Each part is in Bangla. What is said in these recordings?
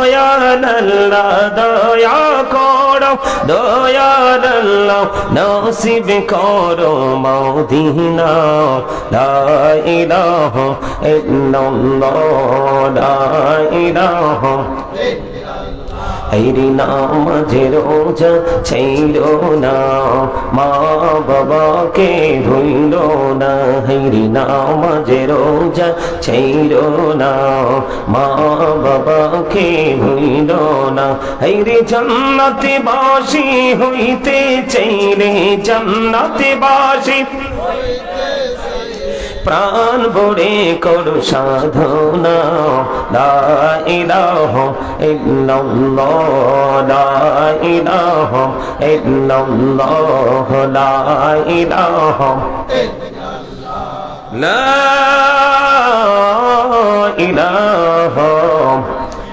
দয়াল আল্লাহ দয়া করো দয়াল আল্লাহ নসিব করো মদিনা। লা ইলাহা ইল্লাল্লাহ, লা ইলাহা। হরি নাম যে রোজা ছিল না, মা বাবাকে ভুলল না। হরি না, মা বাবাকে হাইরি জান্নাতে বাসি হইতে চাইলে জান্নাতে বাসি। প্রাণ ভরে করু সাধনা, লা ইলাহা ইল্লাল্লাহ, লা ইলাহা ইল্লাল্লাহ, লা ইলাহা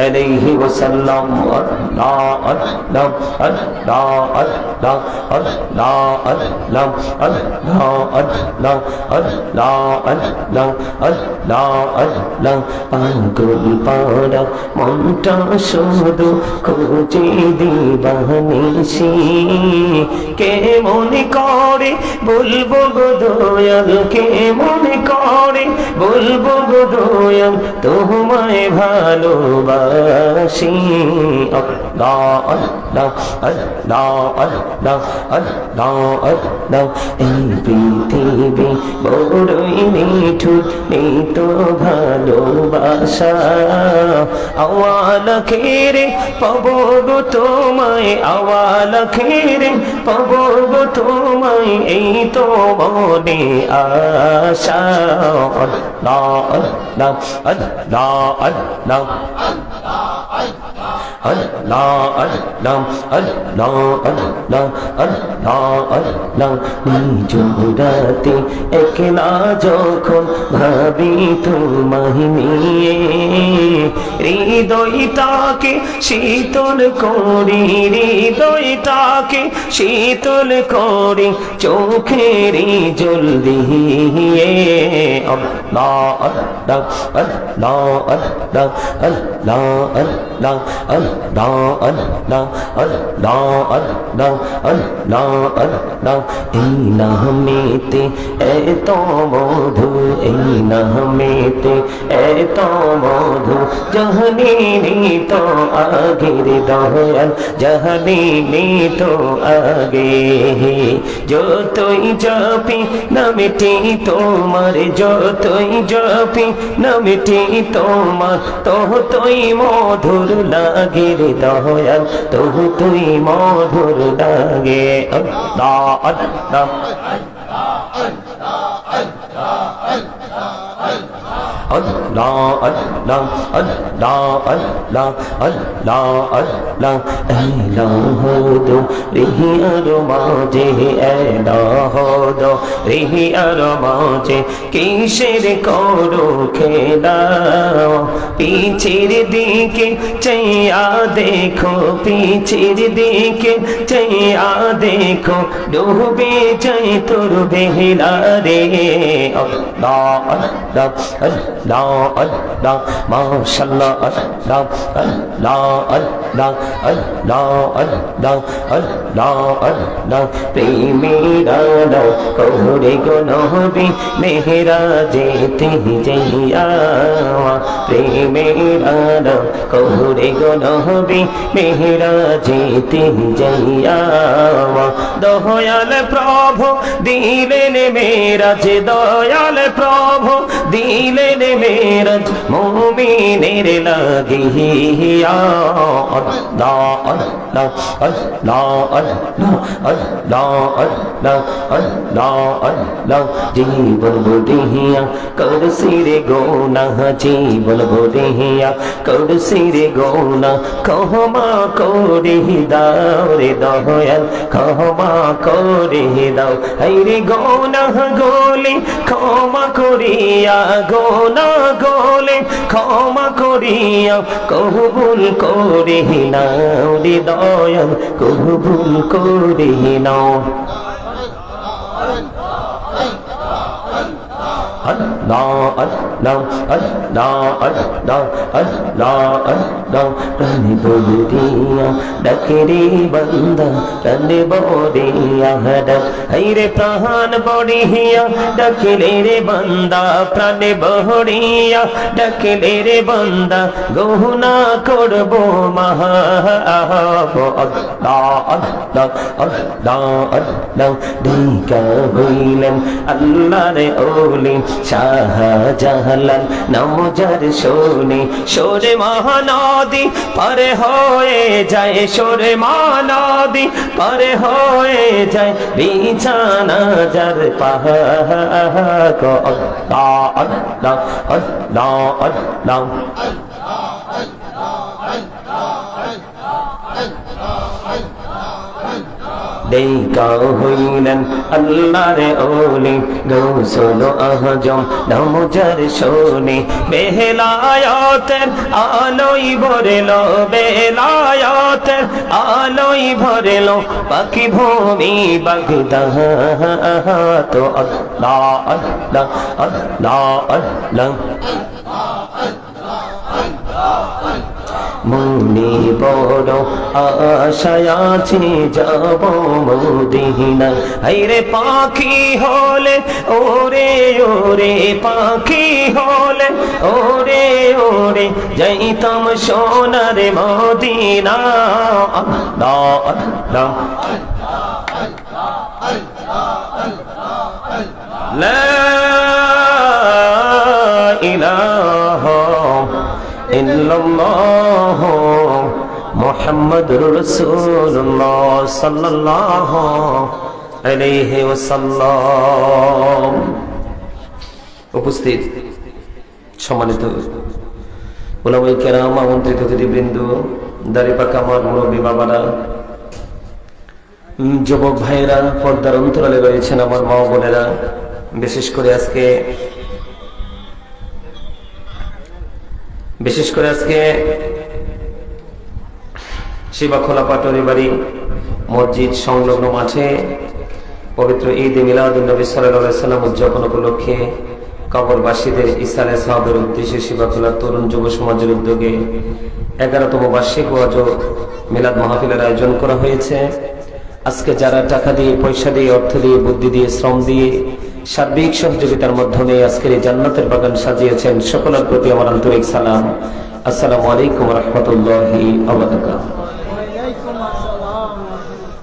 عليه وسلم لا أعلم لا أعلم لا أعلم لا أعلم لا أعلم لا أعلم পাগল পাড়া মনটা শুধু খুঁজে দিবানিসি কে মনে করে বলব গো দয়াল কে মনে করে বলব গো দয়াল তোমায় ভালোবাস এই পৃথিবী বড়ই মিঠুর নেই তো ভালোবাসা আওয়াল খেরে পবগ তোমায় আওয়াল খেরে পবগ তোমায় এই তো মনে আশা না না না না না আল্লাহ আল্লাহ আল্লাহ আল্লাহ আল্লাহ আল্লাহ নিজরাতে একলা যখন ভাবি তোমায় নিয়ে হৃদয়টাকে শীতল করি, হৃদয়টাকে শীতল করি, চোখের জল দিয়ে। আল্লাহ আল্লাহ আল্লাহ আল্লাহ এই নামেতে এত মধু, এই নামেতে এত মধু জহনি তো আগের দয়াল জহনি তো আগে যতই জপি নামেটি তোমার যতই জপি নামেটি তোমার তহ তুই মধুর লাগে রে দয়াল তহ তুই মধুর লাগে আল্লাহ আল্লাহ আল্লাহ আল্লাহ দো রিহি আর মাঝে এলাহদ রিহি আর মাঝে। কিসের করো খেলা? পিছের দিকে চাইয়া দেখো, পিছের দিকে চাইয়া দেখো, ডুবে চাই তোর বেহিলা রে। মাশাল্লাহ প্রেমীরা কোহরে গো নহবি মেহরা যেতে যাইয়া প্রেম মেরারা কহরে গনহবি মেহরা যেতে যাইয়া দয়াল প্রভু, দিলেন মেরাজ, দয়াল প্রভু, দিলেন মেরাজ, মুমিনের লাগিয়া লা লা লা লা লা লা লা জীবন বুদিয়া করসিরে গোনা, জীবন বুদি করসি রে গোনা কহমা করে দাও রে দয়াল ক্ষমা করে দাও। রে গোনা গোলে, ক্ষমা করিয়া গোনা গোলে, ক্ষমা করিয়া কবুল করে নাও রে দয়াল, কবুল করে নাও। আল্লাহ আল্লাহ প্রাণে বলিয়া ডাকে রে বন্দা প্রাণে বলিয়া ডাক হাইরে প্রাণ বড়িয়া ডাকিলে রে বন্দা প্রাণে বহরিয়া ডাকিলে রে বন্দা গহনা করব মহা আল্লাহ আল্লাহ আল্লাহ আল্লাহ ডিকা হইলেন নাম যার শোনে সোরে মহানদী, পরে হয়ে যায় সোরে মহানদী, পরে হয়ে যায়। বিছানা যার পাহাড় দেখা হইলেন আল্লাহর ওলি, গৌসল আহজম, নমজার শোনে। বেহলায়তের আলোই ভরেল, বেলায়তের আলোই ভরেল, পাখি ভূমি বাগদাহ, তো আল্লাহ আল্লাহ আল্লাহ আল্লাহ। মনে বড় আশায় আছে যাব মদিনা হাইরে পাখি হলে ওরে ওরে পাখি হলে ওরে ওরে যাইতাম সোনার মদিনা আল্লাহ আল্লাহ لا إله ইল্লাল্লাহ মুহাম্মাদুর রাসূলুল্লাহ সাল্লাল্লাহু আলাইহি ওয়াসাল্লাম। উপস্থিত সম্মানিত ওলামাই কেরাম, আমন্ত্রিত অতিথিবৃন্দ দাড়িপাকা আমার মুরব্বী বাবারা যুবক ভাইয়েরা, পর্দার অন্তরালে রয়েছেন আমার মা বোনেরা। বিশেষ করে আজকে বিশেষ করে আজকে শিবাখোলা পাটরি বাড়ি, মসজিদ সংলগ্ন মাঠে পবিত্র ঈদ মিলাদুল নবী সাল্লাহ সাল্লাম উদযাপন উপলক্ষে কবরবাসীদের ইসালে সাহাবের উদ্দেশ্যে শিবাখোলা তরুণ যুব সমাজের উদ্যোগে এগারোতম বার্ষিক ওয়াজ মিলাদ মাহফিলের আয়োজন করা হয়েছে। আজকে যারা টাকা দিয়ে, পয়সা দিয়ে, অর্থ দিয়ে, বুদ্ধি দিয়ে, শ্রম দিয়ে সার্বিক সহযোগিতার মাধ্যমে আজকের এই জান্নাতের বাগান সাজিয়েছেন সকলের প্রতি আমার আন্তরিক সালাম। আসসালামু আলাইকুম রহমতুল্লাহ আবরাকাতুহু